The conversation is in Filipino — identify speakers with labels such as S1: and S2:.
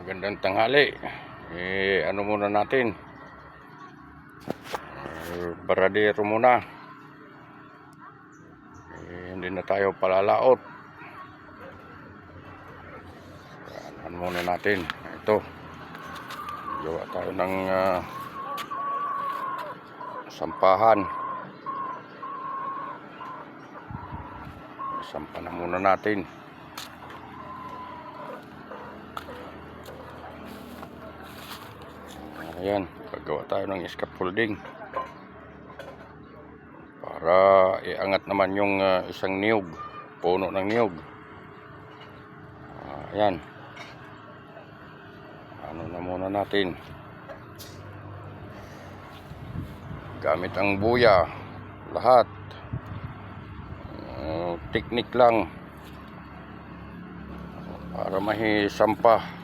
S1: Magandang tanghali. Eh, ano muna natin? Eh, baradero muna. Eh, hindi na tayo palalaot. Ano muna natin? Ito. Gawa tayo ng ah, sampahan. Sampa na muna natin. Ayan, gagawa tayo ng scaffolding. Para iangat naman yung ah, isang niyog, puno ng niyog. Ah, ayan. Ano na muna natin. Gamit ang buya, lahat. Ah, teknik lang para mahisampah